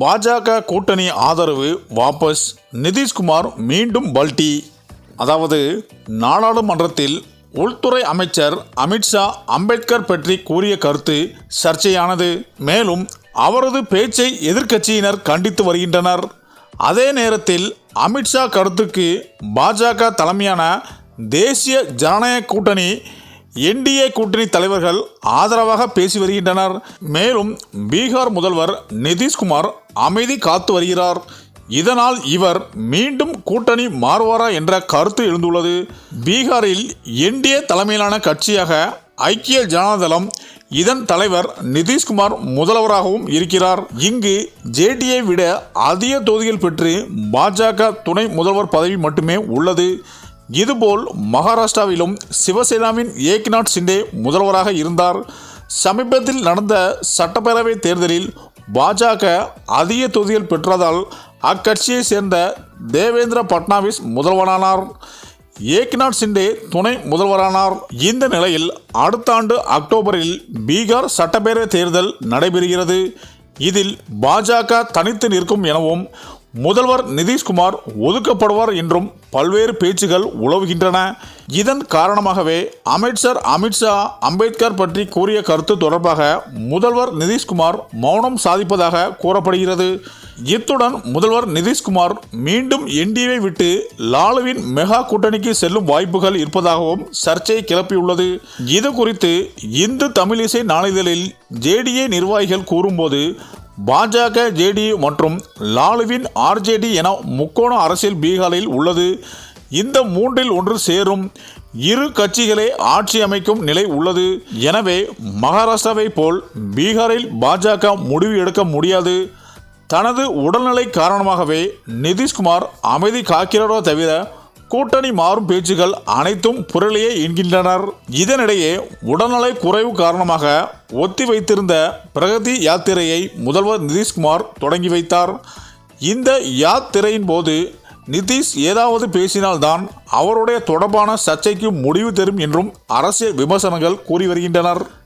பாஜக கூட்டணி ஆதரவு வாபஸ் நிதிஷ்குமார் மீண்டும் பல்டி. அதாவது நாடாளுமன்றத்தில் உள்துறை அமைச்சர் அமித்ஷா அம்பேத்கர் பற்றி கூறிய கருத்து சர்ச்சையானது. மேலும் அவரது பேச்சை எதிர்க்கட்சியினர் கண்டித்து வருகின்றனர். அதே நேரத்தில் அமித்ஷா கருத்துக்கு பாஜக தலைமையான தேசிய ஜனநாயக கூட்டணி என்டிஏ கூட்டணி தலைவர்கள் ஆதரவாக பேசி வருகின்றனர். மேலும் பீகார் முதல்வர் நிதிஷ்குமார் அமைதி காத்து வருகிறார். இதனால் இவர் மீண்டும் கூட்டணி மாறுவாரா என்ற கருத்து எழுந்துள்ளது. பீகாரில் என்டிஏ தலைமையிலான கட்சியாக ஐக்கிய ஜனதாதளம் இதன் தலைவர் நிதிஷ்குமார் முதல்வராகவும் இருக்கிறார். இங்கு ஜேடியை விட அதிக தொகுதிகள் பெற்று பாஜக துணை முதல்வர் பதவி மட்டுமே உள்ளது. இதுபோல் மகாராஷ்டிராவிலும் சிவசேனாவின் ஏக்நாத் சிண்டே முதல்வராக இருந்தார். சமீபத்தில் நடந்த சட்டப்பேரவை தேர்தலில் பாஜக அதிக தொகுதிகள் பெற்றதால் அக்கட்சியை சேர்ந்த தேவேந்திர பட்னாவிஸ் முதல்வரானார் ஏக்நாத் சிண்டே துணை முதல்வரானார். இந்த நிலையில் அடுத்த ஆண்டு அக்டோபரில் பீகார் சட்டப்பேரவை தேர்தல் நடைபெறுகிறது. இதில் பாஜக தனித்து நிற்கும் எனவும் முதல்வர் நிதிஷ்குமார் ஒதுக்கப்படுவார் என்றும் பல்வேறு பேச்சுகள் உலவுகின்றன. இதன் காரணமாகவே அமைச்சர் அமித்ஷா அம்பேத்கர் பற்றி கூறிய கருத்து தொடர்பாக முதல்வர் நிதிஷ்குமார் மௌனம் சாதிப்பதாக கூறப்படுகிறது. இத்துடன் முதல்வர் நிதிஷ்குமார் மீண்டும் என்டிஏவை விட்டு லாலுவின் மெகா கூட்டணிக்கு செல்லும் வாய்ப்புகள் இருப்பதாகவும் சர்ச்சை கிளப்பியுள்ளது. இது குறித்து இந்து தமிழிசை நாளிதழில் ஜேடிஏ நிர்வாகிகள் கூறும்போது பாஜக ஜேடியு மற்றும் லாலுவின் ஆர்ஜேடி என முக்கோண அரசியல் பீகாரில் உள்ளது. இந்த மூன்றில் ஒன்று சேரும். இரு கட்சிகளே ஆட்சி அமைக்கும் நிலை உள்ளது. எனவே மகாராஷ்டிராவை போல் பீகாரில் பாஜக முடிவு எடுக்க முடியாது. தனது உடல்நிலை காரணமாகவே நிதிஷ்குமார் அமைதி காக்கிறாரோ தவிர கூட்டணி மாறும் பேச்சுகள் அனைத்தும் புரளியே என்கின்றனர். இதனிடையே உடல்நலை குறைவு காரணமாக ஒத்தி வைத்திருந்த பிரகதி யாத்திரையை முதல்வர் நிதிஷ்குமார் தொடங்கி வைத்தார். இந்த யாத்திரையின் போது நிதிஷ் ஏதாவது பேசினால்தான் அவருடைய தொடர்பான சர்ச்சைக்கு முடிவு தரும் என்றும் அரசியல் விமர்சனங்கள் கூறி வருகின்றனர்.